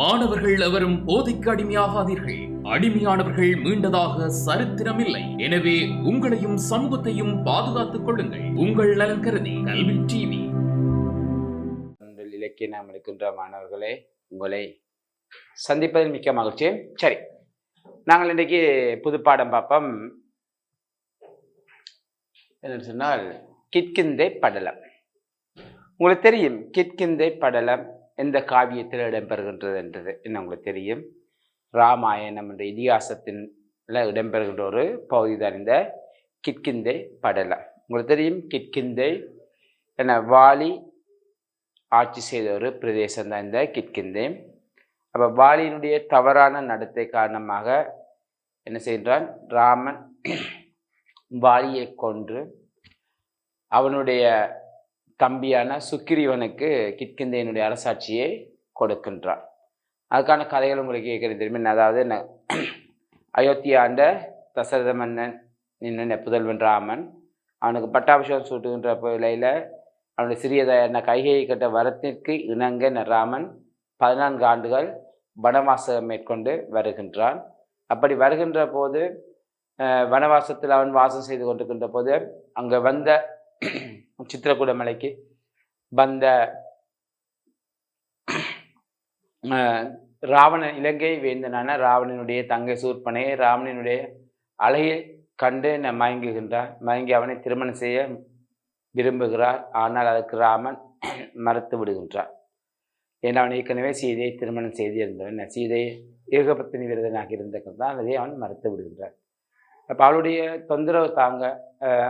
மாணவர்கள் எவரும் போதைக்கு அடிமையாகாதீர்கள். அடிமையானவர்கள் மீண்டதாக சரித்திரமில்லை. எனவே உங்களையும் சமூகத்தையும் பாதுகாத்துக் கொள்ளுங்கள். உங்கள் நலன் கருதி கல்வி டிவி. இலக்கிய நாம் இருக்கின்ற மாணவர்களே உங்களை சந்திப்பதில் மிக்க மகிழ்ச்சி. சரி நாங்கள் இன்றைக்கு புது பாடம் பார்ப்போம். என்னன்னு சொன்னால் கிட்கிந்தை படலம். உங்களுக்கு தெரியும் கிட்கிந்தை படலம். எந்த காவியத்தில் இடம்பெறுகின்றது என்றது என்ன உங்களுக்கு தெரியும்? ராமாயணம் என்ற இதிகாசத்தின் இடம்பெறுகின்ற ஒரு பகுதி தான் இந்த கிட்கிந்தை படலம் உங்களுக்கு தெரியும்? கிட்கிந்தை என வாலி ஆட்சி செய்த ஒரு பிரதேசம் தான் இந்த கிட்கிந்தை. அப்போ வாலியினுடைய தவறான நடத்தை காரணமாக என்ன செய்கின்றான்? ராமன் வாலியை கொன்று அவனுடைய தம்பியான சுக்கிரீவனுக்கு கிட்கிந்தையனுடைய அரசாட்சியை கொடுக்கின்றான். அதுக்கான கதைகள் உங்களுக்கு கேட்கறது தெரியுமா? அதாவது என்ன? அயோத்தியா ஆண்ட தசரத மன்னன் நின்று புதல்வன் ராமன். அவனுக்கு பட்டாபிஷேகம் சூட்டுகின்ற வேளையில் அவனுடைய சிறியதான கைகையை கட்ட வரத்திற்கு இணங்க ராமன் பதினான்கு ஆண்டுகள் வனவாசம் மேற்கொண்டு வருகின்றான். அப்படி வருகின்ற போது வனவாசத்தில் அவன் வாசம் செய்து கொண்டிருக்கின்ற போது அங்கே வந்த சித்திரக்கூட மலைக்கு வந்த ராவணன் இலங்கை வேந்தனான ராவணனுடைய தங்கை சூர்பனையை ராவணனுடைய அழகை கண்டு ந- மயங்குகின்றான் மயங்கி அவனை திருமணம் செய்ய விரும்புகிறார். ஆனால் அதற்கு ராமன் மறுத்து விடுகின்றார். ஏன்னா அவன் ஏற்கனவே சீதையை திருமணம் செய்திருந்தவன். சீதை ஏகபத்தினி விரதனாக இருந்ததான் அதை அவன் மறுத்து விடுகின்றான். அப்போ அவளுடைய தொந்தரவு தாங்க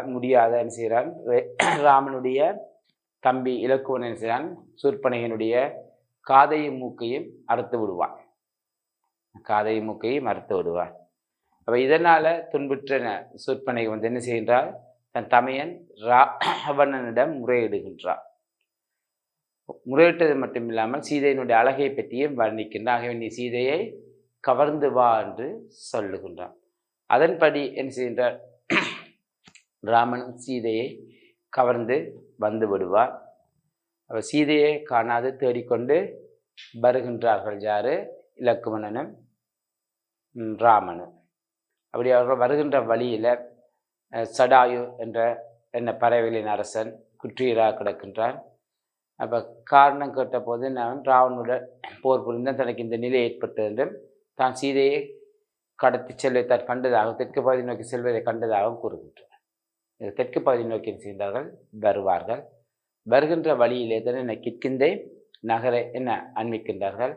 முடியாத என்ன செய்கிறான்? ராமனுடைய தம்பி இலக்குவன் என்ன செய்கிறான் சூர்பனையனுடைய காதையும் மூக்கையும் அறுத்து விடுவான். காதையும் மூக்கையும் அறுத்து விடுவான். அப்போ இதனால் துன்புற்ற சூர்பனை வந்து என்ன செய்கின்றார் தன் தமையன் ராவணனிடம் முறையிடுகின்றார் முறையிட்டது மட்டும் இல்லாமல் சீதையினுடைய அழகை பற்றியும் வர்ணிக்கின்றான். ஆகவே நீ சீதையை கவர்ந்து வா என்று சொல்லுகின்றான். அதன்படி என்ன செய்கின்றார் ராமனும் சீதையை கவர்ந்து வந்து விடுவார். அவர் சீதையை காணாது தேடிக்கொண்டு வருகின்றார்கள் யாரு? இலக்குமணனும் ராமனும். அப்படி அவர்கள் வருகின்ற வழியில் சடாயு என்ற என்ன பறவைகளின் அரசன் குற்றீராக கிடக்கின்றான். அப்போ காரணம் கேட்டபோது நான் ராவனுடன் போர் புரிந்த தனக்கு இந்த நிலை ஏற்பட்டது என்றும் தான் சீதையை கடத்தி செல்வதை தான் கண்டதாக தெற்கு பகுதி நோக்கி செல்வதை கண்டதாகவும் கூறுகின்றார். தெற்கு பகுதி நோக்கி சென்றார்கள் வருவார்கள். வருகின்ற வழியிலே தான் என்ன கிட்கிந்தை நகரை என்ன அண்மிக்கின்றார்கள்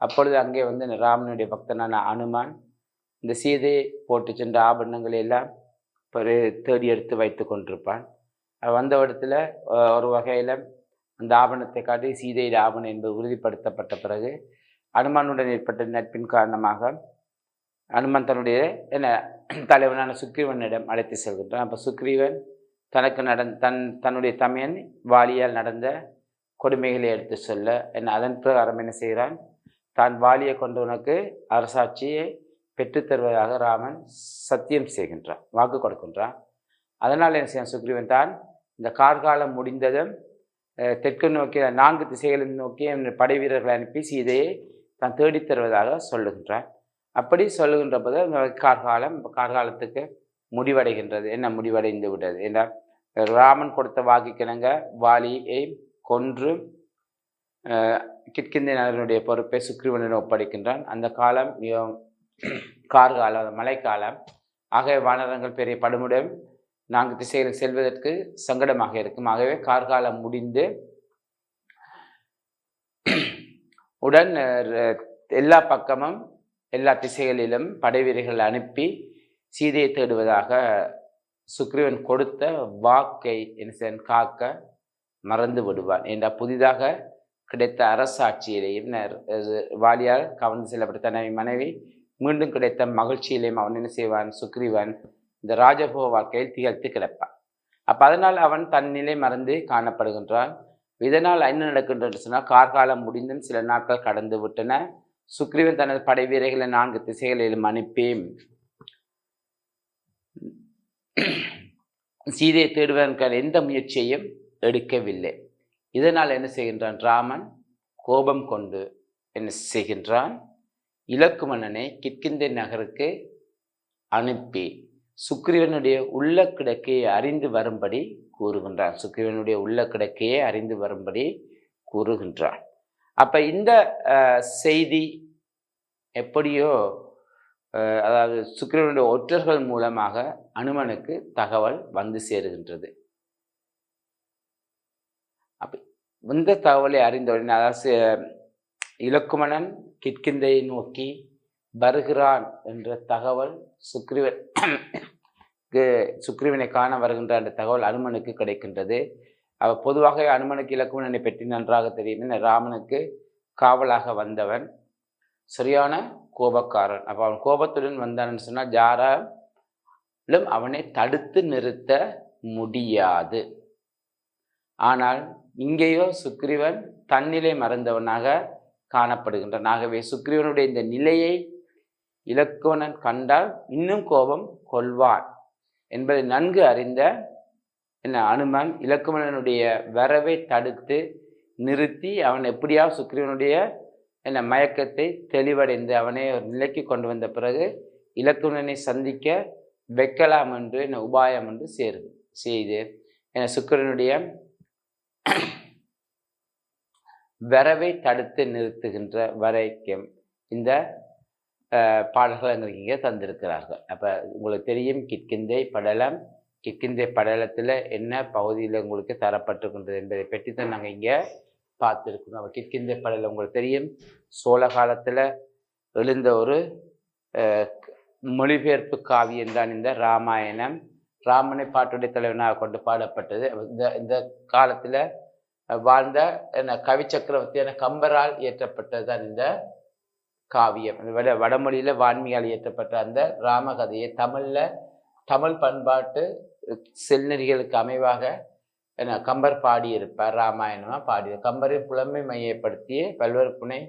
அப்பொழுது அங்கே வந்து ராமனுடைய பக்தனான அனுமான் இந்த சீதையை போட்டு சென்ற ஆபரணங்களை எல்லாம் ஒரு தேடி எடுத்து வைத்து கொண்டிருப்பான். வந்த இடத்துல ஒரு வகையில் அந்த ஆபணத்தை காட்டி சீதையின் ஆபணம் என்பது உறுதிப்படுத்தப்பட்ட பிறகு அனுமானுடன் ஏற்பட்ட நட்பின் காரணமாக அனுமன் தன்னுடைய என்ன தலைவனான சுக்ரீவனிடம் அழைத்து செல்கின்றான். அப்போ சுக்ரீவன் தனக்கு நடந் தன் தன்னுடைய தமையன் வாலியால் நடந்த கொடுமைகளை எடுத்து சொல்ல என்ன அதன் பிரகாரம் என்ன செய்கிறான்? தான் வாலியை கொண்டவனுக்கு அரசாட்சியை பெற்றுத் தருவதாக ராமன் சத்தியம் செய்கின்றான் வாக்கு கொடுக்கின்றான். அதனால் என்ன செய்ய சுக்ரீவன்? தான் இந்த கார்காலம் முடிந்ததும் தெற்கு நோக்கி நான்கு திசைகளை நோக்கி படை வீரர்களை அனுப்பி சீதையை தான் தேடித் தருவதாக சொல்லுகின்றான். அப்படி சொல்லுகின்ற போது கார்காலம் கார்காலத்துக்கு முடிவடைகின்றது. என்ன முடிவடைந்து விட்டது என்றால் ராமன் கொடுத்த வாக்குக்கிணங்க வாலியை கொன்று கிட்கிந்தி நகரனுடைய பொறுப்பை சுக்ரீவனிடம் ஒப்படைக்கின்றான். அந்த காலம் கார்காலம் அந்த மழைக்காலம். ஆகவே வானரங்கள் பெரிய படுமுடன் நான்கு திசைகளுக்கு செல்வதற்கு சங்கடமாக இருக்கும். ஆகவே கார்காலம் முடிந்து உடன் எல்லா பக்கமும் எல்லா திசைகளிலும் படைவீரர்கள் அனுப்பி சீதையை தேடுவதாக சுக்ரீவன் கொடுத்த வாக்கை என்ன காக்க மறந்து விடுவான். என்ற புதிதாக கிடைத்த அரசாட்சியிலையும் வாலியால் கவர்ந்து செல்லப்பட்ட தன்னை மனைவி மீண்டும் கிடைத்த மகிழ்ச்சியிலையும் அவன் என்ன செய்வான்? சுக்ரீவன் இந்த ராஜபோக வாழ்க்கையில் திகழ்த்து கிடப்பான். அப்போ அதனால் அவன் தன் நிலை மறந்து காணப்படுகின்றான். இதனால் என்ன நடக்கின்றது சொன்னால் கார்காலம் முடிந்தும் சில நாட்கள் கடந்து விட்டன. சுக்ரீவன் தனது படை வீரர்களை நான்கு திசைகளிலும் அனுப்பி சீதையை தேடுவதற்கான எந்த முயற்சியையும் எடுக்கவில்லை. இதனால் என்ன செய்கின்றான்? ராமன் கோபம் கொண்டு என்ன செய்கின்றான்? இலக்குமணனை கிட்கிந்தை நகருக்கு அனுப்பி சுக்ரீவனுடைய உள்ள கிடக்கையை அறிந்து வரும்படி கூறுகின்றான். சுக்ரீவனுடைய உள்ள கிடக்கையை அறிந்து வரும்படி கூறுகின்றான். அப்போ இந்த செய்தி எப்படியோ அதாவது சுக்கிரனுடைய ஒற்றர்கள் மூலமாக அனுமனுக்கு தகவல் வந்து சேருகின்றது. அப்ப இந்த தகவலை அறிந்தவுடனே அதாவது இலக்குமணன் கிட்கிந்தையை நோக்கி வருகிறான் என்ற தகவல் சுக்ரீவன் சுக்ரீவனை காண வருகின்ற அந்த தகவல் அனுமனுக்கு கிடைக்கின்றது. அவள் பொதுவாக அனுமனுக்கு இலக்குமணனை பற்றி நன்றாக தெரியும் ராமனுக்கு காவலாக வந்தவன். சரியான கோபக்காரன். அப்போ அவன் கோபத்துடன் வந்தான்னு சொன்னால் யாராலும் அவனை தடுத்து நிறுத்த முடியாது. ஆனால் இங்கேயோ சுக்ரீவன் தன்னிலை மறந்தவனாக காணப்படுகின்றான். ஆகவே சுக்ரீவனுடைய இந்த நிலையை இலக்குவனன் கண்டால் இன்னும் கோபம் கொள்வான் என்பதை நன்கு அறிந்த என்ன அனுமன் இலக்குமணனுடைய வரவை தடுத்து நிறுத்தி அவன் எப்படியாவது சுக்ரீவனுடைய என்ன மயக்கத்தை தெளிவடைந்து அவனை ஒரு நிலைக்கு கொண்டு வந்த பிறகு இலக்குமணனை சந்திக்க வைக்கலாம் என்று என்ன உபாயம் என்று சேரு செய்து என சுக்கரனுடைய வரவை தடுத்து நிறுத்துகின்ற வரைக்கும் இந்த பாடல்கள் எங்களுக்கு இங்கே தந்திருக்கிறார்கள். அப்போ உங்களுக்கு தெரியும் கிட்கிந்தை படலம் கிக்கிந்திய படலத்தில் என்ன பகுதியில் உங்களுக்கு தரப்பட்டிருக்கின்றது என்பதை பற்றி தான் நாங்கள் இங்கே பார்த்துருக்கணும் அப்போ கிட்கிந்தை படலம் உங்களுக்கு தெரியும். சோழ காலத்தில் எழுந்த ஒரு மொழிபெயர்ப்பு காவியம் தான் இந்த ராமாயணம். ராமனை பாட்டுடைய தலைவனாக கொண்டு பாடப்பட்டது. இந்த இந்த காலத்தில் வாழ்ந்த என்ன கவி சக்கரவர்த்தியான கம்பரால் இயற்றப்பட்டது தான் இந்த காவியம். வட வடமொழியில் வான்மியால் இயற்றப்பட்ட அந்த ராமகதையை தமிழில் தமிழ் பண்பாட்டு செல்நெறிகளுக்கு அமைவாக என்ன கம்பர் பாடியிருப்பார் ராமாயணமாக பாடிய கம்பரை புலமை மையப்படுத்திய பல்வேறு புனை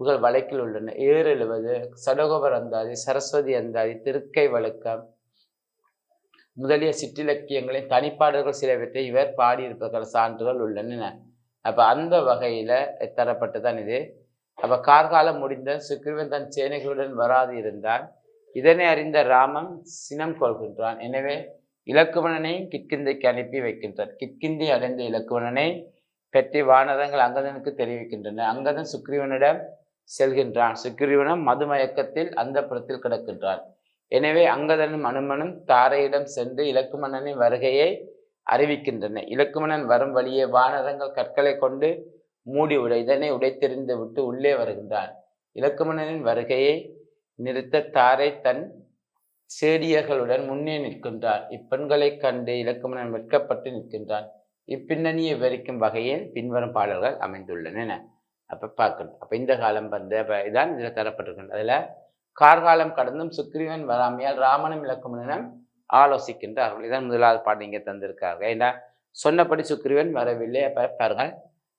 புகழ் வழக்கில் உள்ளன. ஏறு எழுவது சடகோபர் அந்தாதி சரஸ்வதி அந்தாதி திருக்கை வழக்கம் முதலிய சிற்றிலக்கியங்களின் தனிப்பாடல்கள் சிலவற்றை இவர் பாடியிருப்பதற்கான சான்றுகள் உள்ளன. அப்போ அந்த வகையில் தரப்பட்டுதான் இது. அப்போ கார்காலம் முடிந்த சுக்ரீவன் தன் சேனைகளுடன் வராது இருந்தான் இதனை அறிந்த ராமன் சினம் கொள்கின்றான். எனவே இலக்குவனனை கிட்கிந்தைக்கு அனுப்பி வைக்கின்றார். கிட்கிந்தை அடைந்த இலக்குவனனை பற்றி வானரங்கள் அங்கதனுக்கு தெரிவிக்கின்றன. அங்கதன் சுக்ரீவனிடம் செல்கின்றான். சுக்ரீவனும் மதுமயக்கத்தில் அந்த புறத்தில் கிடக்கின்றான். எனவே அங்கதனும் அனுமனும் தாரையிடம் சென்று இலக்குமணனின் வருகையை அறிவிக்கின்றன. இலக்குமணன் வரும் வழியே வானரங்கள் கற்களை கொண்டு மூடி உடை இதனை உடைத்தெறிந்து விட்டு உள்ளே வருகின்றான். இலக்குமணனின் வருகையை நிறுத்த தாரை தன் சேடியர்களுடன் முன்னே நிற்கின்றான் இப்பெண்களைக் கண்டு இலக்குமணன் வெட்கப்பட்டு நிற்கின்றான். இப்பின்னணியை விவரிக்கும் வகையில் பின்வரும் பாடல்கள் அமைந்துள்ளன. அப்போ பார்க்கணும். அப்போ இந்த காலம் வந்து அப்போ இதான் இதில் தரப்பட்டிருக்கின்றது. அதில் கார்காலம் கடந்தும் சுக்ரீவன் வராமையால் ராமனும் இலக்குமணனும் ஆலோசிக்கின்றார்கள். இதான் முதலாவது பாட்டு இங்கே தந்திருக்கார்கள். ஏன்னா சொன்னபடி சுக்ரீவன் வரவில்லை. அப்போ பாருங்கள்.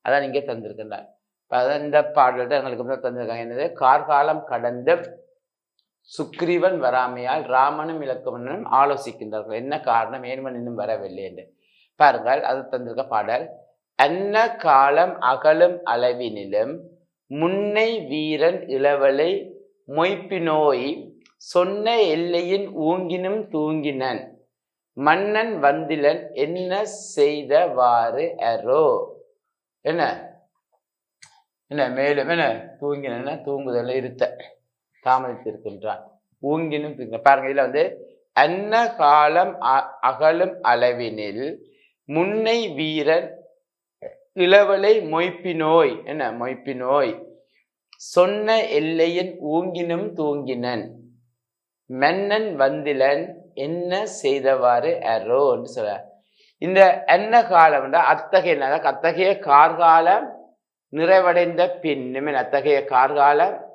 அதான் இங்கே தந்திருக்கின்றார். இப்போ அதான் இந்த பாடல் தான் எங்களுக்கு முதல் தந்திருக்காங்க. என்னது? கார்காலம் கடந்தும் சுக்ரீவன் வராமையால் ராமனும் இலக்குமணனும் ஆலோசிக்கின்றார்கள். என்ன காரணம்? ஏன்மன் இன்னும் வரவில்லை என்று. பாருங்கள் அது தந்திருக்க பாடல். அன்ன காலம் அகலும் அளவினிலும் முன்னை வீரன் இளவலை மொய்ப்பினோய் சொன்ன எல்லையின் ஊங்கினும் தூங்கினன். மன்னன் வந்திலன் என்ன செய்தவாறு அரோ என்ன? என்ன? மேலும் என்ன? தூங்கின தூங்குதல இருத்த. தாமதித்திருக்கின்றான். ஊங்கினும் பாருங்க இதுல வந்து அன்ன காலம் அ- அகலும் அளவினில் முன்னை வீரன் இளவலை மொய்ப்பினோய். என்ன? மொய்ப்பினோய். சொன்ன எல்லையின் ஊங்கினும் தூங்கினன். மன்னன் வந்திலன் என்ன செய்தவாறு? அரோ என்று சொல்ற. இந்த என்ன காலம் அத்தகைய அத்தகைய கார்காலம் நிறைவடைந்த பின்னுமே அத்தகைய கார்காலம்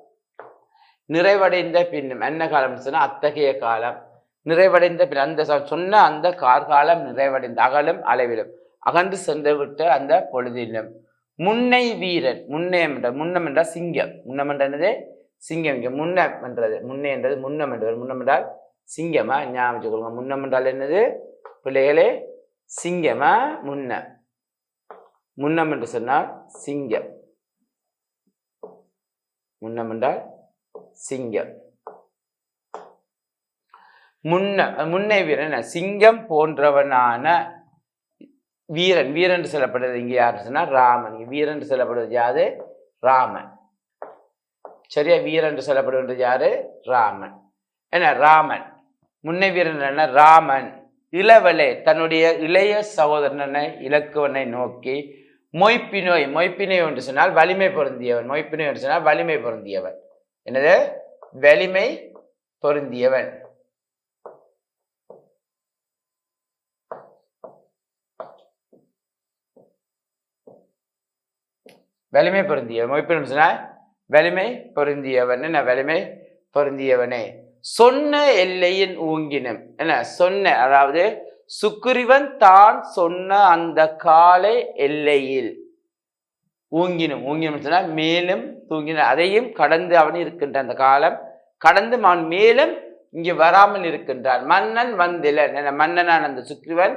நிறைவடைந்த பின்னும் என்ன காலம் சொன்னால் அத்தகைய காலம். நிறைவடைந்த பின் அந்த சொன்ன அந்த கார்காலம் நிறைவடைந்த அகலும் அளவிலும் அகன்று சென்று விட்ட அந்த பொழுதிலும். முன்னை வீரன் முன்னே என்ற முன்னம் என்றால் சிங்கம். முன்னம் என்றது சிங்கம். இங்கே முன்னம் என்றது. முன்னே என்றது முன்னம் என்றவர் முன்னம் என்றால் சிங்கமா? ஞாபகம் வச்சுக்கொள்ளுங்க முன்னம் என்றால் என்னது? பிள்ளைகளே சிங்கமா? முன்னம். முன்னம் என்று சொன்னால் சிங்கம். முன்னம் என்றால் சிங்கம். முன்ன முன்னை வீரன் என்ன? சிங்கம் போன்றவனான வீரன். வீரன் சொல்லப்படுறது இங்கே யார் சொன்னா? ராமன். வீரன் சொல்லப்படுவது யாரு? ராமன். சரியா? வீரன் சொல்லப்படுவது யாரு? ராமன். என்ன? ராமன். முன்னை வீரன் என்ன? ராமன். இளவலை தன்னுடைய இளைய சகோதரனை இலக்குவனை நோக்கி மொய்ப்பினோய். மொய்ப்பினோய் என்று சொன்னால் வலிமை பொருந்தியவன். மொய்ப்பினோய் என்று சொன்னால் வலிமை பொருந்தியவன். என்னது? வலிமை பொருந்தியவன். வலிமை பொருந்தியவன். மொய்ப்பினோய் சொன்னால் வலிமை பொருந்தியவன். என்ன? வலிமை பொருந்தியவனே. சொன்ன எல்லையின் ஊங்கினம். என்ன? சொன்ன அதாவது சுக்குரிவன் தான் சொன்ன அந்த காலை எல்லையில். ஊங்கினும் ஊங்கினும் சொன்னால் மேலும் தூங்கினும் அதையும் கடந்து அவன் இருக்கின்ற அந்த காலம் கடந்து அவன் மேலும் இங்கே வராமல் இருக்கின்றான். மன்னன் வந்திலன் என மன்னனான அந்த சுக்ரீவன்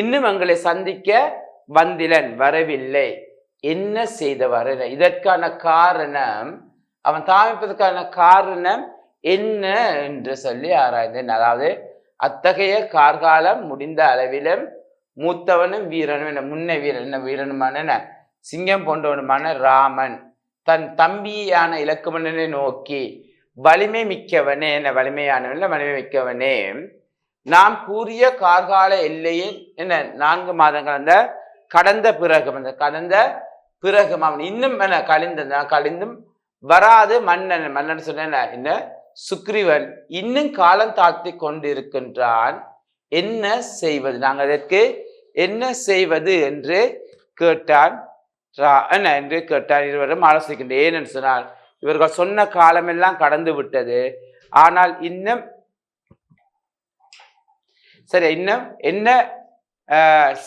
இன்னும் எங்களை சந்திக்க வந்திலன் வரவில்லை. என்ன செய்த வரல இதற்கான காரணம் அவன் தாமிப்பதற்கான காரணம் என்ன என்று சொல்லி ஆராய்ந்தேன். அதாவது அத்தகைய கார்காலம் முடிந்த அளவிலும் மூத்தவனும் வீரனும் என்ன முன்ன வீரன் என்ன வீரனுமான என்ன சிங்கம் போன்றவனுமான ராமன் தன் தம்பியான இலக்குமணனை நோக்கி வலிமை மிக்கவனே என்ன வலிமையானவன் வலிமை மிக்கவனே நாம் கூறிய கார்கால எல்லையில் என்ன நான்கு மாதங்கள் அந்த கடந்த பிறகு அந்த கடந்த பிறகு அவன் இன்னும் என்ன கழிந்த கழிந்தும் வராது மன்னன் மன்னன் சொன்ன என்ன? சுக்ரீவன் இன்னும் காலம் தாழ்த்தி கொண்டிருக்கின்றான் என்ன செய்வது? நாங்கள் அதற்கு என்ன செய்வது? என்று கேட்டான். என்ன என்று கேட்டார் இருவரும் ஆலோசிக்கின்றேன் ஏனென்று என்று சொன்னால் இவர்கள் சொன்ன காலமெல்லாம் கடந்து விட்டது. ஆனால் இன்னும் சரி இன்னும் என்ன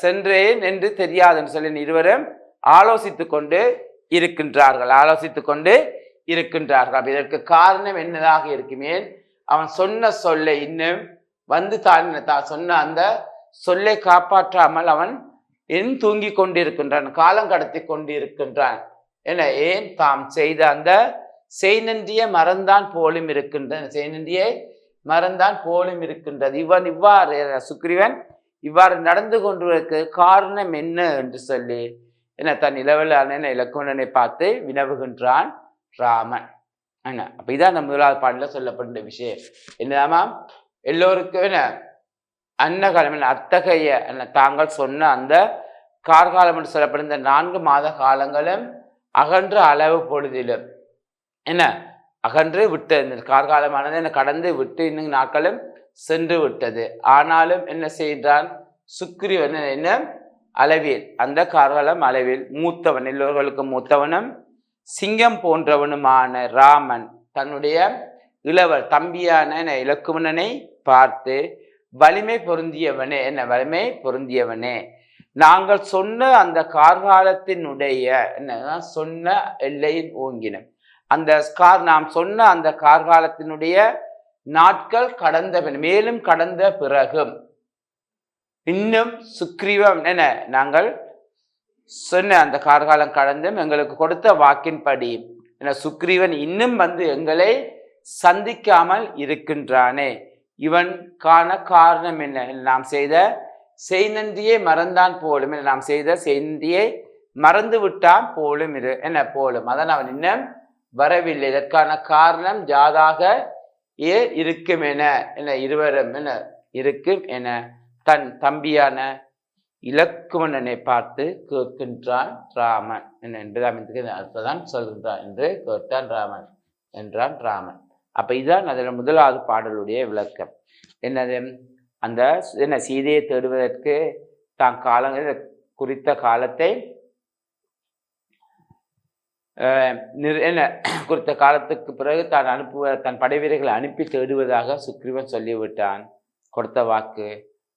சென்றேன் என்று தெரியாதுன்னு சொல்லி இருவரும் ஆலோசித்து கொண்டு இருக்கின்றார்கள். ஆலோசித்து கொண்டு இருக்கின்றார்கள். இதற்கு காரணம் என்னதாக இருக்குமே? அவன் சொன்ன சொல்லை இன்னும் வந்து தான் தான் சொன்ன அந்த சொல்லை காப்பாற்றாமல் அவன் என் தூங்கி கொண்டிருக்கின்றான் காலம் கடத்தி கொண்டிருக்கின்றான். என ஏன் தாம் செய்த அந்த செய்நன்றிய மறந்தான் போலும் இருக்கின்றன செய்நன்றியை மறந்தான் போலும் இருக்கின்றது. இவன் இவ்வாறு சுக்ரீவன் இவ்வாறு நடந்து கொண்டிருக்க காரணம் என்ன என்று சொல்லி என்ன தன் இளவலான இலக்குவனனை பார்த்து வினவுகின்றான் ராமன். என்ன? அப்படிதான் இதான் நம்ம முதலாவது பாடல சொல்லப்படுற விஷயம். என்னதாமாம்? எல்லோருக்கும் என்ன அன்னகாலம் அத்தகைய என்ன தாங்கள் சொன்ன அந்த கார்காலம் என்று சொல்லப்படும் இந்த நான்கு மாத காலங்களும் அகன்ற அளவு பொழுதிலும். என்ன? அகன்று விட்டது இந்த கார்காலமானது என்ன கடந்து விட்டு இன்னும் நாட்களும் சென்று விட்டது. ஆனாலும் என்ன செய்தான்? சுக்ரீவன் என்ன? அளவில் அந்த கார்காலம் அளவில் மூத்தவன் இல்லவர்களுக்கு மூத்தவனும் சிங்கம் போன்றவனுமான ராமன் தன்னுடைய இளவர் தம்பியான இலக்குமணனை பார்த்து வலிமை பொருந்தியவனே என்ன வலிமை பொருந்தியவனே? நாங்கள் சொன்ன அந்த கார்காலத்தினுடைய என்ன சொன்ன எல்லையின் ஓங்கினம். அந்த கார் நாம் சொன்ன அந்த கார்காலத்தினுடைய நாட்கள் கடந்த மேலும் கடந்த பிறகும். இன்னும் சுக்ரீவம் என நாங்கள் சொன்ன அந்த கார்காலம் கடந்தும் எங்களுக்கு கொடுத்த வாக்கின்படி என சுக்ரீவன் இன்னும் வந்து எங்களை சந்திக்காமல் இருக்கின்றானே. இவன் காண காரணம் என்ன? நாம் செய்த செய்நந்தியை மறந்தான் போலும். என நாம் செய்த செய்நந்தியை மறந்து விட்டான் போலும் இரு. என்ன? போலும். அதான் அவன் இன்னும் வரவில்லை. இதற்கான காரணம் ஜாதாக ஏ இருக்கும் என. என இருவரும் என இருக்கும் என. தன் தம்பியான இலக்குவனனை பார்த்து கேட்கின்றான் ராமன். என்ன? என்பதாம் அர்த்தம் தான் சொல்கின்றான் என்று கேட்டான் ராமன். என்றான் ராமன். அப்போ இதுதான் அதில் முதலாவது பாடலுடைய விளக்கம். என்னது? அந்த என்ன சீதையை தேடுவதற்கு தான் காலங்கள் குறித்த காலத்தை என்ன குறித்த காலத்துக்கு பிறகு தான் அனுப்புவ தன் படை வீரர்களை அனுப்பி தேடுவதாக சுக்ரீவன் சொல்லிவிட்டான். கொடுத்த வாக்கு.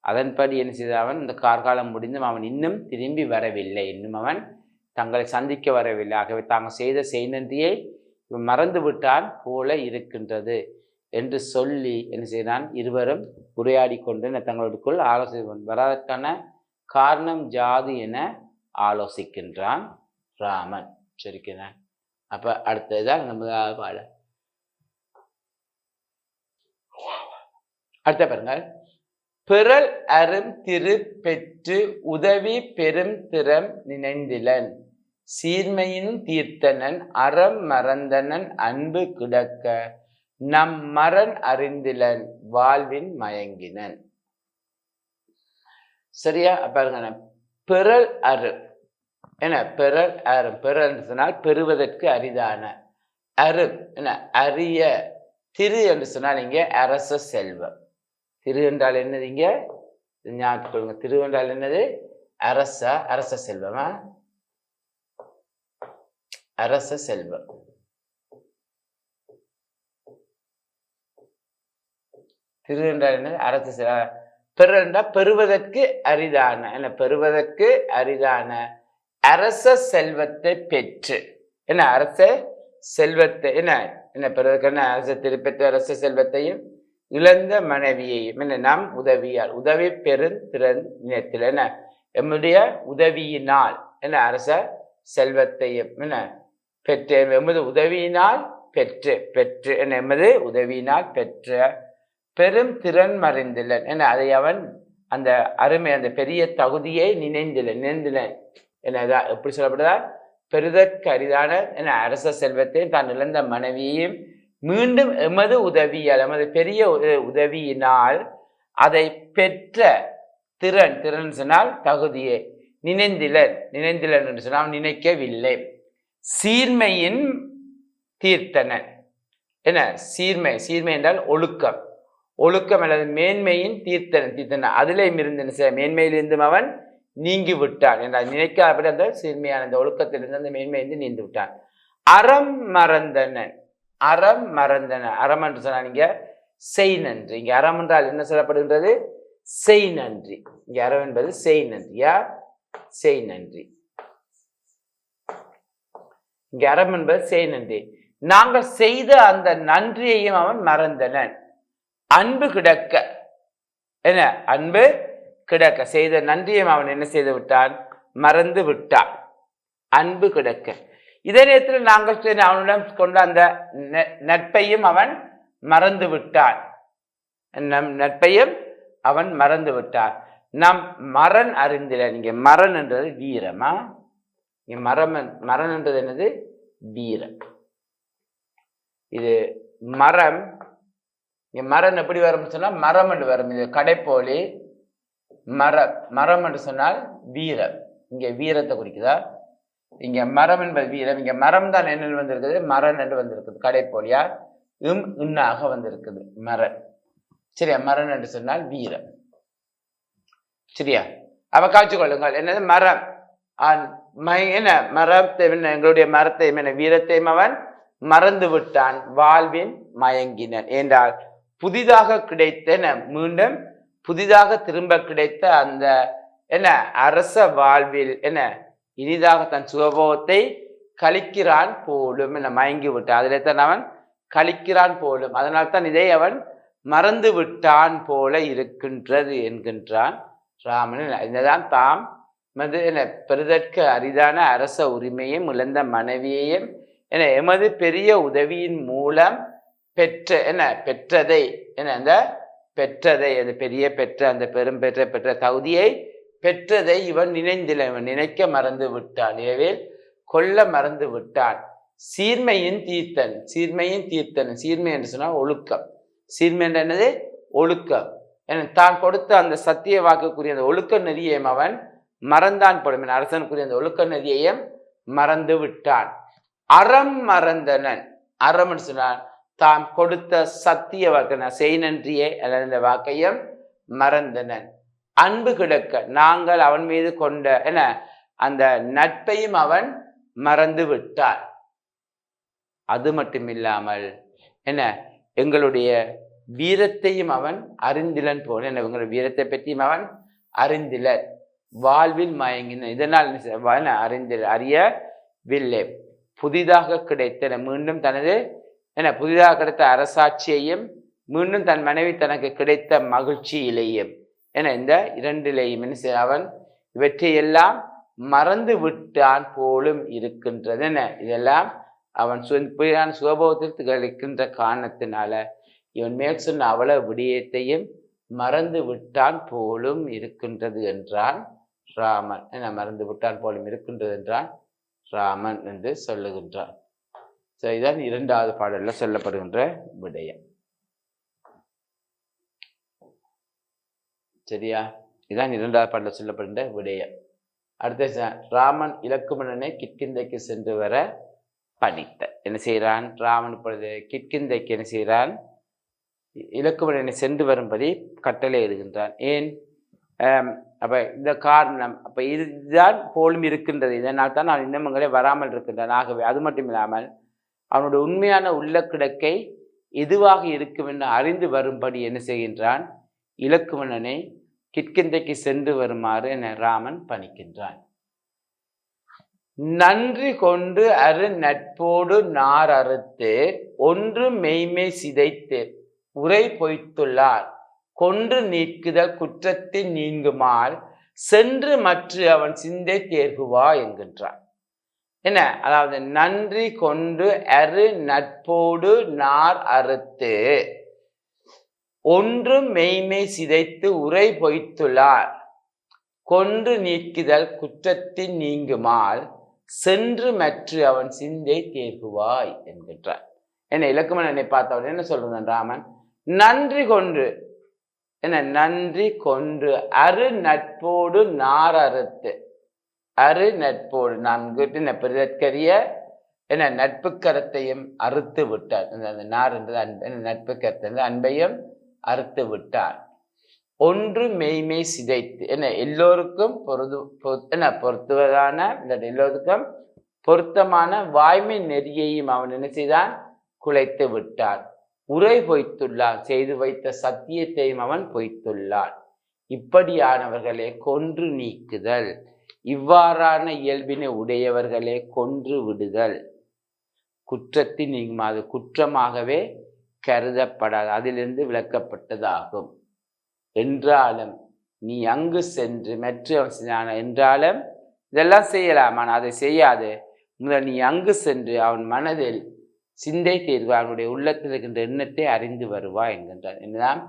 அதன்படி என்ன செய்த அவன்? இந்த கார்காலம் முடிந்தும் அவன் இன்னும் திரும்பி வரவில்லை. இன்னும் அவன் தங்களை சந்திக்க வரவில்லை. ஆகவே தாங்கள் செய்த செய்நன்றியை மறந்து விட்டான் போல இருக்கின்றது என்று சொல்லி என்ன செய்தான்? இருவரும் உரையாடி கொண்டு தங்களுக்குள் ஆலோசனை வராதற்கான காரணம் ஜாது என ஆலோசிக்கின்றான் ராமன். சரிக்கிறேன் அப்ப அடுத்ததுதான் நம்ம பாட அடுத்த பாருங்கள் பிறல் அரும் திரு பெற்று உதவி பெரும் திறம் நினைந்திலன். சீர்மையின் தீர்த்தனன் அறம் மறந்தனன் அன்பு கிடக்க நம் மரண் அறிந்திலன் வாழ்வின் மயங்கினன். சரியா? பாருங்க பிறல் அரு என்ன? பிறல் அரு பிறல் சொன்னால் பெறுவதற்கு அரிதான அரு என்ன? அரிய திரு என்று சொன்னால் இங்கே அரச செல்வம். திரு என்றால் என்னது இங்க? ஞாபகம் திரு என்றால் என்னது? அரச? அரச செல்வமா? அரச செல்வம் திரு என்றால் என்ன? அரச செல்வம் பெரு என்றால் பெறுவதற்கு அரிதான. என்ன? பெறுவதற்கு அரிதான. அரச செல்வத்தை பெற்று. என்ன? அரச செல்வத்தை என்ன? என்ன? பெறுவதற்கு என்ன? அரச திருப்பெற்ற அரச செல்வத்தையும் இழந்த மனைவியையும். என்ன? நாம் உதவியால். உதவி பெருந்திறன் நினைத்தில் என்ன? எம்முடைய உதவியினால். என்ன? அரச செல்வத்தையும் என்ன? பெற்றேன் எமது உதவியினால் பெற்று பெற்று எமது உதவியினால் பெற்ற பெரும் திறன் மறைந்திலன் என அதை அவன் அந்த அருமை அந்த பெரிய தகுதியை நினைந்திலன் நினைந்திலன் என்னதான் எப்படி சொல்லப்படுதா பெருதற்கு அரிதான என அரச செல்வத்தையும் தான் இழந்த மனைவியையும் மீண்டும் எமது உதவியால் எமது பெரிய உதவியினால் அதை பெற்ற திறன் திறன் சொன்னால் தகுதியை நினைந்திலன் நினைந்திலன் என்று சொன்னால் நினைக்கவில்லை. சீர்மையின் தீர்த்தனன் என்ன? சீர்மை. சீர்மை என்றால் ஒழுக்கம். ஒழுக்கம் அல்லது மேன்மையின் தீர்த்தனன் தீர்த்தனன் அதிலேயும் இருந்து செய்ய? மேன்மையிலிருந்தும் அவன் நீங்கி விட்டான் என்றால் நினைக்காதபடி அந்த சீர்மையான அந்த ஒழுக்கத்திலிருந்து அந்த மேன்மையிலிருந்து நீந்து விட்டான் அறம் மறந்தனன் அறம் மறந்தன. அறம் என்று சொன்னா நீங்க செய் நன்றி. இங்க அறம் என்றால் என்ன சொல்லப்படுகின்றது? செய் நன்றி. இங்க அறம் என்பது செய் நன்றியா? செய் நன்றி. கரம் அறம் என்பது செய் நன்றி நாங்கள் செய்த அந்த நன்றியையும் அவன் மறந்தனன். அன்பு கிடக்க. என்ன? அன்பு கிடக்க. செய்த நன்றியும் அவன் என்ன செய்து விட்டான்? மறந்து விட்டான். அன்பு கிடக்க. இதே நேரத்தில் நாங்கள் செய்த அவனிடம் கொண்ட அந்த நெ- நட்பையும் அவன் மறந்து விட்டான். நம் நட்பையும் அவன் மறந்து விட்டான். நம் மரண் அறிந்திட. இங்கே மரண் என்றது வீரமா? மரமன் மரம் என்- என்னது? வீரம் இது மரம் இங்கே மரம் எப்படி வரும்னு சொன்னால் மரம் என்று வரும். இது கடைப்போலி மரம் மரம் என்று சொன்னால் வீரம் இங்கே வீரத்தை குறிக்குதா? இங்கே மரம் என்பது வீரம் இங்கே மரம் தான் என்ன வந்திருக்குது? மரம் என்று வந்திருக்குது. கடைப்போலியா இம் இன்னாக வந்திருக்குது. மரன். சரியா? மரன் என்று சொன்னால் வீரம் சரியா? அவ காட்சி கொள்ளுங்கள். என்னது? மரம். ஆன் என்ன? மரத்தை எங்களுடைய மரத்தையும் என்ன? வீரத்தையும் அவன் மறந்து விட்டான். வாழ்வின் மயங்கினன். என்றால் புதிதாக கிடைத்த என்ன? மீண்டும் புதிதாக திரும்ப கிடைத்த அந்த என்ன? அரச வாழ்வில் என்ன? இனிதாக தன் சுகபோகத்தை கழிக்கிறான் போலும். என மயங்கி விட்டான். அதிலே தான் அவன் கழிக்கிறான் போலும். அதனால் தான் இதை அவன் மறந்து விட்டான் போல இருக்கின்றது என்கின்றான் ராமன். இதுதான் தாம் மது என பெறுதற்கு அரிதான அரச உரிமையும் இழந்த மனைவியையும் என எமது பெரிய உதவியின் மூலம் பெற்ற என்ன பெற்றதை என்ன அந்த பெற்றதை அந்த பெரிய பெற்ற அந்த பெரும் பெற்ற பெற்ற தகுதியை பெற்றதை இவன் நினைந்தில இவன் நினைக்க மறந்து விட்டான். எனவே கொல்ல மறந்து விட்டான். சீர்மையின் தீர்த்தன் சீர்மையின் தீர்த்தன் சீர்மை என்று சொன்னால் ஒழுக்கம். சீர்மை என்ற என்னது? ஒழுக்கம். என தான் கொடுத்த அந்த சத்திய வாக்குக்குரிய அந்த ஒழுக்க நெறியை அவன் மறந்தான் படும் என அரசனுக்குரிய அந்த ஒழுக்க நதியையும் மறந்து விட்டான். அறம் மறந்தனன். அறம்னு சொன்னான் தாம் கொடுத்த சத்திய வாக்கு செய் நன்றியை அல்லது இந்த வாக்கையும் மறந்தனன். அன்பு கிடக்க நாங்கள் அவன் மீது கொண்ட என்ன அந்த நட்பையும் அவன் மறந்து விட்டார் அது மட்டும் இல்லாமல் என்ன எங்களுடைய வீரத்தையும் அவன் அறிந்திலன் போன என்ன எங்களுடைய வீரத்தை பற்றியும் அவன் அறிந்திலன். வாழ்வில் மயங்கின இதனால் என்ன செய்ய- அறியவில்லை. புதிதாக கிடைத்த மீண்டும் தனது என்ன புதிதாக கிடைத்த அரசாட்சியையும் மீண்டும் தன் மனைவி தனக்கு கிடைத்த மகிழ்ச்சியிலேயும் என இந்த இரண்டிலேயும் என்ன அவன் இவற்றையெல்லாம் மறந்து விட்டான் போலும் இருக்கின்றது. என்ன இதெல்லாம் அவன் சுயான சுகபோகத்தில் கிடைக்கின்ற காரணத்தினால இவன் மேல் சொன்ன அவ்வளவு விடயத்தையும் மறந்து விட்டான் போலும் இருக்கின்றது என்றான். ராமன் என மறந்து விட்டான் போலும் இருக்கின்றது என்றான். ராமன் என்று சொல்லுகின்றான். ஸோ இதான் இரண்டாவது பாடலில் சொல்லப்படுகின்ற விடயம். சரியா? இதான் இரண்டாவது பாடலில் சொல்லப்படுகின்ற விடயம். அடுத்த ராமன் இலக்குமணனை கிட்கிந்தைக்கு சென்று வர பணித்த. என்ன செய்கிறான்? ராமன் இப்பொழுது கிட்கிந்தைக்கு என்ன செய்கிறான்? இ- இலக்குமணனை சென்று வரும்படி கட்டளை இடுகின்றான். ஏன்? அப்போ இந்த காரணம் அப்போ இதுதான் போலும் இருக்கின்றது. இதனால் தான் நான் இன்னும் வராமல் இருக்கின்றேன். ஆகவே அது மட்டும் இல்லாமல் அவனுடைய உண்மையான உள்ள கிடக்கை எதுவாக இருக்கும் என்று அறிந்து வரும்படி என்ன செய்கின்றான்? இலக்குவணனை கிட்கிந்தைக்கு சென்று வருமாறு என ராமன் பணிக்கின்றான். நன்றி கொண்டு அரு நட்போடு நார் அறுத்து ஒன்று மெய்மை சிதைத்து உரை பொய்த்துள்ளார். கொன்று நீக்குதல் குற்றத்தில் நீங்குமால் சென்று மற்ற அவன் சிந்தை தேர்குவா என்கின்றான். என்ன? அதாவது நன்றி கொண்டு அரு நட்போடு நார் அறுத்து ஒன்று மெய்மை சிதைத்து உரை பொய்த்துள்ளார் கொன்று நீக்குதல் குற்றத்தில் நீங்குமால் சென்று மற்ற அவன் சிந்தை தேர்குவாய் என்கின்றார் என்ன? இலக்குமணனை பார்த்தவன் என்ன சொல்றான் ராமன்? நன்றி கொண்டு என்ன நன்றி கொண்டு அரு நட்போடு நார் அறுத்து அரு நட்போடு நாம் கேட்டின பிறற்கரிய என்ன நட்பு கருத்தையும் அறுத்து விட்டார். அந்த அந்த நார் என்றது அன்பு நட்பு கரத்தை அன்பையும் அறுத்து விட்டார். ஒன்று மெய்மை சிதைத்து என்ன எல்லோருக்கும் பொருது பொ- என்ன பொருத்துவதான எல்லோருக்கும் பொருத்தமான வாய்மை நெறியையும் அவன் என்ன செய்தான்? குலைத்து விட்டான் உரை பொய்த்துள்ளான் செய்து வைத்த சத்தியத்தையும் அவன் பொய்த்துள்ளான். இப்படியானவர்களே கொன்று நீக்குதல் இவ்வாறான இயல்பினை உடையவர்களே கொன்று விடுதல். குற்றத்தின் அது குற்றமாகவே கருதப்படாது அதிலிருந்து விளக்கப்பட்டதாகும் என்றாலும் நீ அங்கு சென்று மற்றவன் என்றாலும் இதெல்லாம் செய்யலாம் ஆனால் அதை செய்யாது. முதல் நீ அங்கு சென்று அவன் மனதில் சிந்தை தீர்வு அவனுடைய உள்ளத்தில் இருக்கின்ற எண்ணத்தை அறிந்து வருவா என்கின்றார் என்னதான்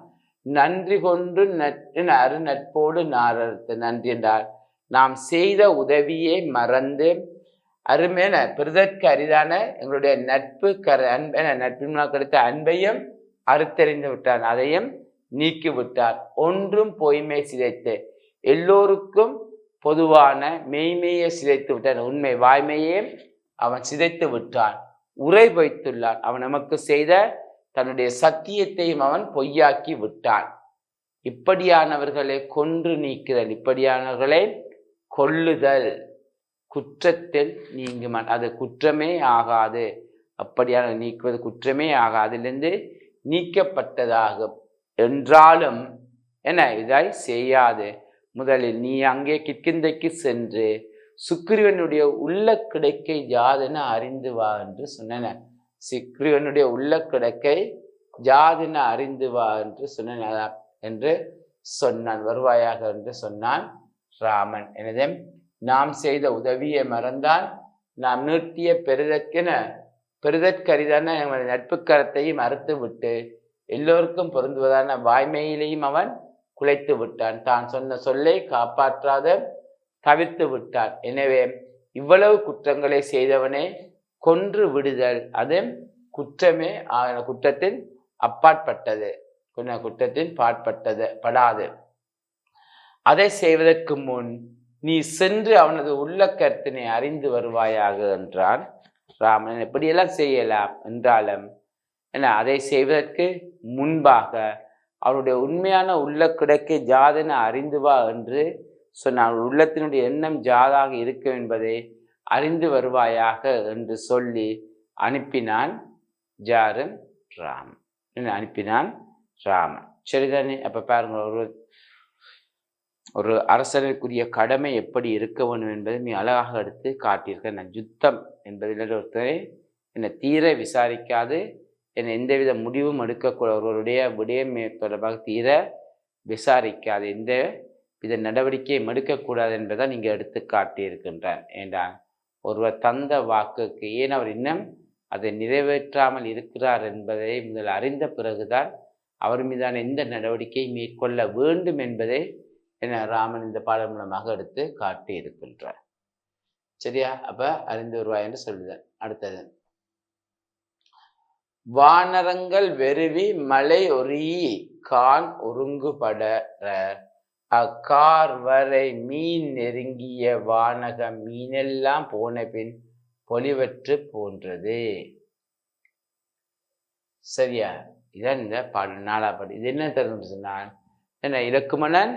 நன்றி கொண்டு நட்பு அரு நட்போடு நாரறுத்து நன்றி என்றால் நாம் செய்த உதவியை மறந்து அருமையான பிறதற்கு அரிதான எங்களுடைய நட்பு கர அன்பென நட்பின் கிடைத்த அன்பையும் அறுத்தறிந்து விட்டான். அதையும் நீக்கி விட்டார். ஒன்றும் பொய்மை சிதைத்து எல்லோருக்கும் பொதுவான மெய்மையை சிதைத்து விட்டான். உண்மை வாய்மையையும் அவன் சிதைத்து விட்டான். உரை வைத்துள்ளான். அவன் நமக்கு செய்த தன்னுடைய சத்தியத்தையும் அவன் பொய்யாக்கி விட்டான். இப்படியானவர்களை கொன்று நீக்குதல் இப்படியானவர்களை கொல்லுதல் குற்றத்தில் நீங்குமான். அது குற்றமே ஆகாது. அப்படியான நீக்குவது குற்றமே ஆகாது. அதிலிருந்து நீக்கப்பட்டதாகும் என்றாலும் என்ன? இதாய் செய்யாது. முதலில் நீ அங்கே கிட்கிந்தைக்கு சென்று சுக்கிரவனுடைய உள்ள கிடைக்கை யாதென அறிந்து வா என்று சொன்னன. சுக்கிரவனுடைய உள்ள கிடைக்கை யாதென அறிந்து வா என்று சொன்னன என்று சொன்னான். வருவாயாக என்று சொன்னான் ராமன். எனது நாம் செய்த உதவியை மறந்தான். நாம் நீட்டிய பெருதற்கென பெருதற்கரிதான எங்களது நட்புக்கரத்தையும் மறுத்து விட்டு எல்லோருக்கும் பொருந்துவதான வாய்மையிலையும் அவன் குலைத்து விட்டான் தான் சொன்ன சொல்லை காப்பாற்றாத தவிர்த்து விட்டார். எனவே இவ்வளவு குற்றங்களை செய்தவனே கொன்று விடுதல். அது குற்றமே குற்றத்தின் அப்பாற்பட்டது. குற்றத்தின் பாற்பட்டது படாது. அதை செய்வதற்கு முன் நீ சென்று அவனது உள்ள கருத்தினை அறிந்து வருவாயாக என்றான் ராமன். எப்படியெல்லாம் செய்யலாம் என்றாலும் என்ன அதை செய்வதற்கு முன்பாக அவனுடைய உண்மையான உள்ள கிடக்கை ஜாதனை அறிந்து வா என்று ஸோ நான் உள்ளத்தினுடைய எண்ணம் ஜாதாக இருக்கும் என்பதை அறிந்து வருவாயாக என்று சொல்லி அனுப்பினான் ஜாரன் ராமன் அனுப்பினான் ராமன். சரிதானே அப்போ பாருங்க ஒரு ஒரு அரசனுக்குரிய கடமை எப்படி இருக்க வேண்டும் என்பதை நீ அழகாக எடுத்து காட்டியிருக்க. நான் யுத்தம் என்பதில் ஒருத்தரை என்னை தீர விசாரிக்காது என்னை எந்தவித முடிவும் எடுக்கக்கூட ஒருவருடைய விடயம் தொடர்பாக தீர விசாரிக்காது. எந்த இதன் நடவடிக்கையை மறுக்கக்கூடாது என்பதை நீங்கள் எடுத்து காட்டியிருக்கின்றார். ஏண்டா ஒருவர் தந்த வாக்குக்கு ஏன் அவர் இன்னும் அதை நிறைவேற்றாமல் இருக்கிறார் என்பதை முதல் அறிந்த பிறகுதான் அவர் மீதான எந்த நடவடிக்கையை மேற்கொள்ள வேண்டும் என்பதை என ராமன் இந்த பாடல் மூலமாக எடுத்து காட்டியிருக்கின்றார். சரியா? அப்ப அறிந்து வருவாய் என்று சொல்லுதன் அடுத்தது. வானரங்கள் வெறுவி மலை ஒரியி கான் ஒருங்குபட அக்கார் வரை மீன் நெருங்கிய வானக மீனெல்லாம் போன பின் பொலிவற்று போன்றது. சரியா? இதான் இந்த பாடல் நாலா இது என்ன தரும் சொன்னால் என்ன இலக்குமணன்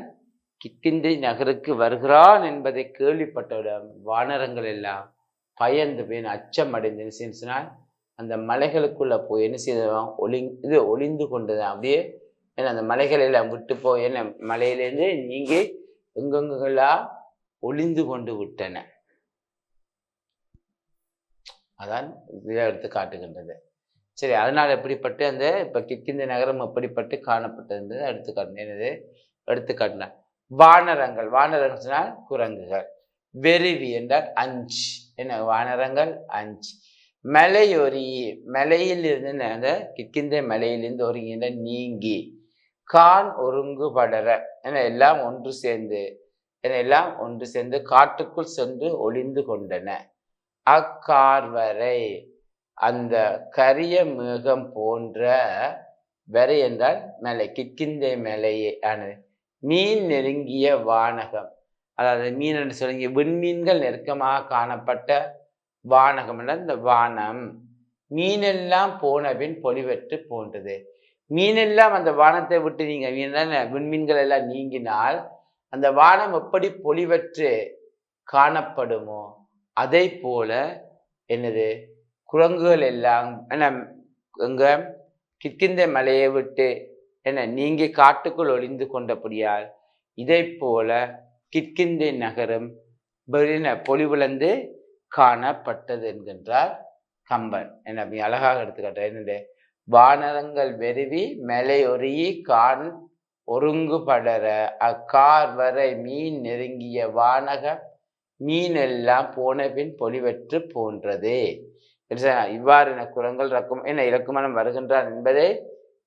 கித்திந்தை நகருக்கு வருகிறான் என்பதை கேள்விப்பட்டவுடன் வானரங்கள் எல்லாம் பயந்து போய் அச்சம் அடைந்து சொன்னால் அந்த மலைகளுக்குள்ள போய் என்ன செய்தவன் ஒளி இது ஒளிந்து கொண்டதான் அப்படியே ஏன்னா அந்த மலைகள் எல்லாம் விட்டு போய் என்ன மலையிலேருந்து நீங்கள் எங்கெங்கெல்லா ஒளிந்து கொண்டு விட்டன. அதான் இதை எடுத்து காட்டுகின்றது. சரி அதனால் எப்படிப்பட்டு அந்த இப்போ கிக்கிந்த நகரம் எப்படிப்பட்டு காணப்பட்டது எடுத்து காட்டினேன். என்னது? எடுத்து வானரங்கள். வானரங்கள் சொன்னால் குரங்குகள். வெறிவி என்றால் அஞ்சு. என்ன வானரங்கள்? அஞ்சு. மலையொரி மலையிலிருந்து அந்த கிக்கிந்த மலையிலிருந்து ஒருங்கின்ற நீங்கி. கான் ஒருங்கு படர என எல்லாம் ஒன்று சேர்ந்து என எல்லாம் ஒன்று சேர்ந்து காட்டுக்குள் சென்று ஒளிந்து கொண்டன. அக்கார்வரை அந்த கரிய மேகம் போன்ற வரை என்றால் மலை கிக்கிந்தை மலையே ஆனது. மீன் நெருங்கிய வானகம். அதாவது மீன் என்று சொல்லுங்க விண்மீன்கள் நெருக்கமாக காணப்பட்ட வானகம். என்ற இந்த வானம் மீனெல்லாம் போனபின் பொலிவற்று போன்றது. மீனெல்லாம் அந்த வானத்தை விட்டு நீங்கள் மீன் விண்மீன்கள் எல்லாம் நீங்கினால் அந்த வானம் எப்படி பொலிவற்று காணப்படுமோ அதை போல என்னது குரங்குகள் எல்லாம் என்ன எங்க கிற்கிந்த மலையை விட்டு என்ன நீங்கி காட்டுக்குள் ஒளிந்து கொண்டபடியால் இதை போல கிற்கிந்தை நகரம் வெளின பொலிவிழந்து காணப்பட்டது என்கின்றார் கம்பன். என்ன அப்படி அழகாக எடுத்துக்காட்ட என்னது வானரங்கள் வெறுவி மலையொறியி கான் ஒருங்கு படர அக்கார் வரை மீன் நெருங்கிய வானக மீன் எல்லாம் போனபின் பொலிவற்று போன்றதே. இவ்வாறு என குரங்கள் ரக்கும் என இலக்குமணம் வருகின்றான் என்பதை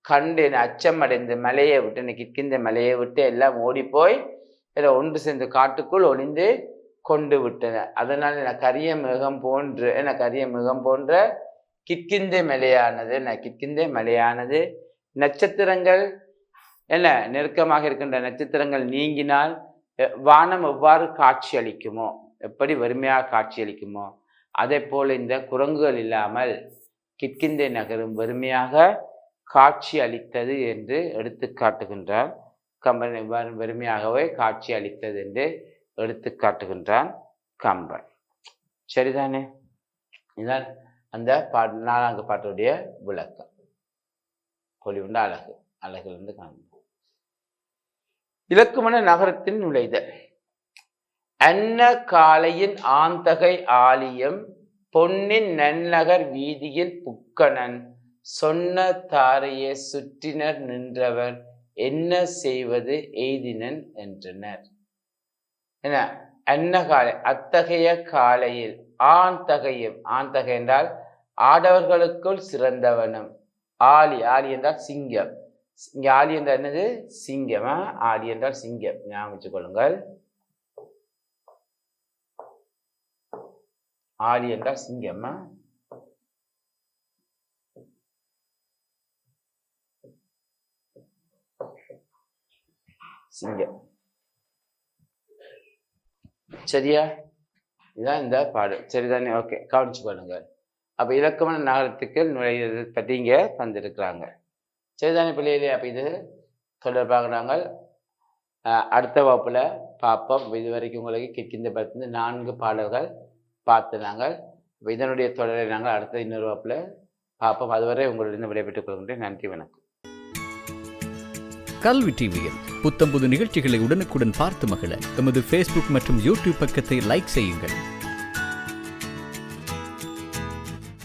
கண்டு என அச்சமடைந்து மலையை விட்டு என்னை கிட்கிந்த மலையை விட்டு எல்லாம் ஓடிப்போய் இதை ஒன்று சேர்ந்து காட்டுக்குள் ஒளிந்து கொண்டு விட்டன. அதனால் என கரிய மிருகம் போன்று என கரிய மிருகம் போன்ற கிட்கிந்தை மலையானது என்ன கிட்கிந்தை மலையானது. நட்சத்திரங்கள் என்ன? நெருக்கமாக இருக்கின்ற நட்சத்திரங்கள் நீங்கினால் வானம் எவ்வாறு காட்சி அளிக்குமோ எப்படி வறுமையாக காட்சி அளிக்குமோ அதே போல் இந்த குரங்குகள் இல்லாமல் கிட்கிந்தே நகரும் வறுமையாக காட்சி அளித்தது என்று எடுத்து காட்டுகின்றார் கம்பன் இவ்வாறு வறுமையாகவே காட்சி அளித்தது என்று எடுத்து காட்டுகின்றான் கம்பன். சரிதானே? இதான் அந்த பாட்டு நாலாங்கு பாட்டுடைய விளக்கம். பொலிவுண்ட அழகு அழகிலிருந்து காண்போம். இலக்குமண நகரத்தின் நுழைதல். அன்ன காலையின் ஆந்தகை ஆலியம் பொன்னின் நன்னகர் வீதியில் புக்கணன் சொன்ன தாரையை சுற்றினர் நின்றவர் என்ன செய்வது எய்தினன் என்றனர். என்ன? அன்ன காலை அத்தகைய காலையில் ஆந்தகையும் ஆந்தகை என்றால் ஆடவர்களுக்குள் சிறந்தவனும். ஆலி ஆலி என்றால் சிங்கம். இங்க ஆலி என்றால் என்னது? சிங்கமா. ஆலி என்றால் சிங்கம். ஞாபகம் கொள்ளுங்கள். ஆலி என்றால் சிங்கம்மா சிங்கம். சரியா? இதுதான் இந்த பாடு சரிதானே? ஓகே. கவனிச்சு கொள்ளுங்கள் அப்போ இலக்கமான நகரத்துக்கு நுழையிறது பற்றி இங்க தந்திருக்கிறாங்க. சரிதானே பிள்ளைகளே? அப்போ இது தொடர்பாக நாங்கள் அடுத்த வகுப்பில் பார்ப்போம். இது வரைக்கும் உங்களுக்கு கிட்கிந்த பத்து நான்கு பாடல்கள் பார்த்து நாங்கள் இதனுடைய தொடரை நாங்கள் அடுத்த இன்னொரு வகுப்பில் பார்ப்போம். அதுவரை உங்களிடம் விடைபெற்றுக் கொள்கின்றேன். நன்றி வணக்கம். கல்வி டிவியில் புத்தம்புது நிகழ்ச்சிகளை உடனுக்குடன் பார்த்து மகிழ. எமது ஃபேஸ்புக் மற்றும் யூடியூப் பக்கத்தை லைக் செய்யுங்கள்.